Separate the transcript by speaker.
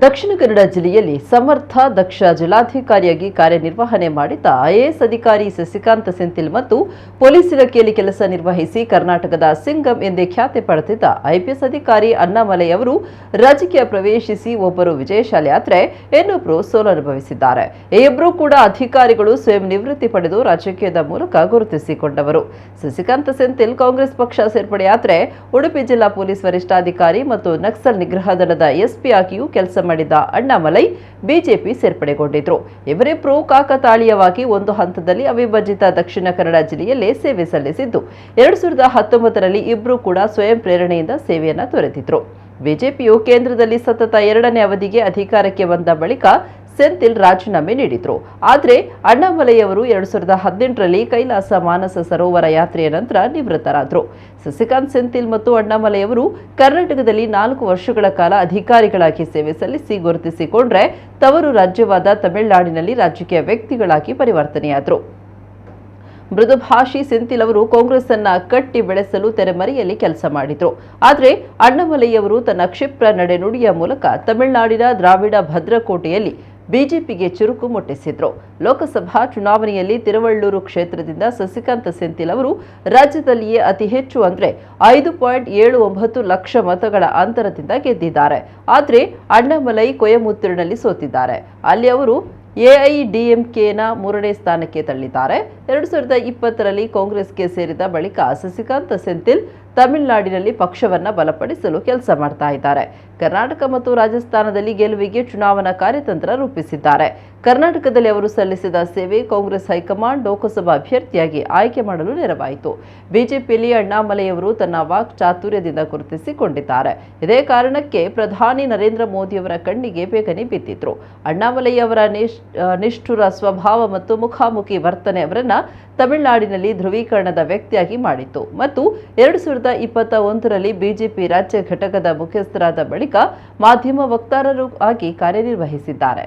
Speaker 1: ದಕ್ಷಿಣ ಕನ್ನಡ ಜಿಲ್ಲೆಯಲ್ಲಿ ಸಮರ್ಥ ದಕ್ಷ ಜಿಲ್ಲಾಧಿಕಾರಿಯಾಗಿ ಕಾರ್ಯನಿರ್ವಹಣೆ ಮಾಡಿದ್ದ ಐಎಎಸ್ ಅಧಿಕಾರಿ ಶಶಿಕಾಂತ್ ಸೆಂಥಿಲ್ ಮತ್ತು ಪೊಲೀಸ್ ಇಲಾಖೆಯಲ್ಲಿ ಕೆಲಸ ನಿರ್ವಹಿಸಿ ಕರ್ನಾಟಕದ ಸಿಂಗಂ ಎಂದೇ ಖ್ಯಾತಿ ಪಡೆದಿದ್ದ ಐಪಿಎಸ್ ಅಧಿಕಾರಿ ಅಣ್ಣಾಮಲೈ ಅವರು ರಾಜಕೀಯ ಪ್ರವೇಶಿಸಿ ಒಬ್ಬರು ವಿಜಯಶಾಲಿ ಆದರೆ ಇನ್ನೊಬ್ಬರು ಸೋಲನುಭವಿಸಿದ್ದಾರೆ ಇಬ್ಬರು ಕೂಡ ಅಧಿಕಾರಿಗಳು ಸ್ವಯಂ ನಿವೃತ್ತಿ ಪಡೆದು ರಾಜಕೀಯದ ಮೂಲಕ ಗುರುತಿಸಿಕೊಂಡವರು. ಶಶಿಕಾಂತ್ ಸೆಂಥಿಲ್ ಕಾಂಗ್ರೆಸ್ ಪಕ್ಷ ಸೇರ್ಪಡೆಯಾದರೆ ಉಡುಪಿ ಜಿಲ್ಲಾ ಪೊಲೀಸ್ ವರಿಷ್ಠಾಧಿಕಾರಿ ಮತ್ತು ನಕ್ಸಲ್ ನಿಗ್ರಹ ದಳದ ಎಸ್ಪಿ ಆಗಿಯೂ ಕೆಲಸ ಮಾಡಿದ್ದ ಅಣ್ಣಾಮಲೈ ಬಿಜೆಪಿ ಸೇರ್ಪಡೆಗೊಂಡಿದ್ರು. ಇವರಿಬ್ಬರು ಕಾಕತಾಳೀಯವಾಗಿ ಒಂದು ಹಂತದಲ್ಲಿ ಅವಿಭಜಿತ ದಕ್ಷಿಣ ಕನ್ನಡ ಜಿಲ್ಲೆಯಲ್ಲೇ ಸೇವೆ ಸಲ್ಲಿಸಿದ್ದು, ಎರಡು ಸಾವಿರದ ಹತ್ತೊಂಬತ್ತರಲ್ಲಿ ಇಬ್ಬರು ಕೂಡ ಸ್ವಯಂ ಪ್ರೇರಣೆಯಿಂದ ಸೇವೆಯನ್ನ ತೊರೆದಿದ್ರು. ಬಿಜೆಪಿಯು ಕೇಂದ್ರದಲ್ಲಿ ಸತತ ಎರಡನೇ ಅವಧಿಗೆ ಅಧಿಕಾರಕ್ಕೆ ಬಂದ ಬಳಿಕ ಸೆಂಥಿಲ್ ರಾಜೀನಾಮೆ ನೀಡಿದ್ರು. ಆದರೆ ಅಣ್ಣಾಮಲೈಯವರು ಎರಡ್ ಸಾವಿರದ ಹದಿನೆಂಟರಲ್ಲಿ ಕೈಲಾಸ ಮಾನಸ ಸರೋವರ ಯಾತ್ರೆಯ ನಂತರ ನಿವೃತ್ತರಾದರು. ಸಸಿಕಾಂತ್ ಸೆಂಥಿಲ್ ಮತ್ತು ಅಣ್ಣಾಮಲೈಯವರು ಕರ್ನಾಟಕದಲ್ಲಿ ನಾಲ್ಕು ವರ್ಷಗಳ ಕಾಲ ಅಧಿಕಾರಿಗಳಾಗಿ ಸೇವೆ ಸಲ್ಲಿಸಿ ಗುರುತಿಸಿಕೊಂಡ್ರೆ ತವರು ರಾಜ್ಯವಾದ ತಮಿಳುನಾಡಿನಲ್ಲಿ ರಾಜಕೀಯ ವ್ಯಕ್ತಿಗಳಾಗಿ ಪರಿವರ್ತನೆಯಾದರು. ಮೃದುಭಾಷಿ ಸೆಂಥಿಲ್ ಅವರು ಕಾಂಗ್ರೆಸ್ ಅನ್ನ ಕಟ್ಟಿ ಬೆಳೆಸಲು ತೆರೆಮರೆಯಲ್ಲಿ ಕೆಲಸ ಮಾಡಿದ್ರು. ಆದರೆ ಅಣ್ಣಾಮಲೈಯವರು ತನ್ನ ಕ್ಷಿಪ್ರ ನಡೆನುಡಿಯ ಮೂಲಕ ತಮಿಳುನಾಡಿನ ದ್ರಾವಿಡ ಭದ್ರಕೋಟೆಯಲ್ಲಿ ಬಿಜೆಪಿಗೆ ಚುರುಕು ಮುಟ್ಟಿಸಿದ್ರು. ಲೋಕಸಭಾ ಚುನಾವಣೆಯಲ್ಲಿ ತಿರುವಳ್ಳೂರು ಕ್ಷೇತ್ರದಿಂದ ಸಸಿಕಾಂತ್ ಸೆಂಥಿಲ್ ಅವರು ರಾಜ್ಯದಲ್ಲಿಯೇ ಅತಿ ಹೆಚ್ಚು ಅಂದರೆ ಐದು ಪಾಯಿಂಟ್ ಏಳು ಒಂಬತ್ತು ಲಕ್ಷ ಮತಗಳ ಅಂತರದಿಂದ ಗೆದ್ದಿದ್ದಾರೆ. ಆದರೆ ಅಣ್ಣಾಮಲೈ ಕೊಯಮುತ್ತೂರಿನಲ್ಲಿ ಸೋತಿದ್ದಾರೆ. ಅಲ್ಲಿ ಅವರು ಎಐಡಿಎಂಕೆನ ಮೂರನೇ ಸ್ಥಾನಕ್ಕೆ ತಳ್ಳಿದ್ದಾರೆ. ಎರಡು ಸಾವಿರದ ಇಪ್ಪತ್ತರಲ್ಲಿ ಕಾಂಗ್ರೆಸ್ಗೆ ಸೇರಿದ ಬಳಿಕ ಸಸಿಕಾಂತ್ ಸೆಂಥಿಲ್ ತಮಿಳುನಾಡಿನಲ್ಲಿ ಪಕ್ಷವನ್ನು ಬಲಪಡಿಸಲು ಕೆಲಸ ಮಾಡ್ತಾ ಇದ್ದಾರೆ. ಕರ್ನಾಟಕ ಮತ್ತು ರಾಜಸ್ಥಾನದಲ್ಲಿ ಗೆಲುವಿಗೆ ಚುನಾವಣಾ ಕಾರ್ಯತಂತ್ರ ರೂಪಿಸಿದ್ದಾರೆ. ಕರ್ನಾಟಕದಲ್ಲಿ ಅವರು ಸಲ್ಲಿಸಿದ ಸೇವೆ ಕಾಂಗ್ರೆಸ್ ಹೈಕಮಾಂಡ್ ಲೋಕಸಭಾ ಅಭ್ಯರ್ಥಿಯಾಗಿ ಆಯ್ಕೆ ಮಾಡಲು ನೆರವಾಯಿತು. ಬಿಜೆಪಿಯಲ್ಲಿ ಅಣ್ಣಾಮಲೆಯವರು ತನ್ನ ವಾಕ್ ಚಾತುರ್ಯದಿಂದ ಗುರುತಿಸಿಕೊಂಡಿದ್ದಾರೆ. ಇದೇ ಕಾರಣಕ್ಕೆ ಪ್ರಧಾನಿ ನರೇಂದ್ರ ಮೋದಿಯವರ ಕಣ್ಣಿಗೆ ಬೇಗನೆ ಬಿದ್ದಿದ್ರು. ಅಣ್ಣಾಮಲೈ ಅವರ ನಿಶ್- ಆ, ನಿಷ್ಠುರ ಸ್ವಭಾವ ಮತ್ತು ಮುಖಾಮುಖಿ ವರ್ತನೆ ಅವರನ್ನು ತಮಿಳುನಾಡಿನಲ್ಲಿ ಧ್ರುವೀಕರಣದ ವ್ಯಕ್ತಿಯಾಗಿ ಮಾಡಿತ್ತು. ಮತ್ತು ಎರಡು ಸಾವಿರದ ಇಪ್ಪತ್ತ ಒಂದರಲ್ಲಿ ಬಿಜೆಪಿ ರಾಜ್ಯ ಘಟಕದ ಮುಖ್ಯಸ್ಥರಾದ ಬಳಿಕ ಮಾಧ್ಯಮ ವಕ್ತಾರರು ಆಗಿ ಕಾರ್ಯನಿರ್ವಹಿಸಿದ್ದಾರೆ.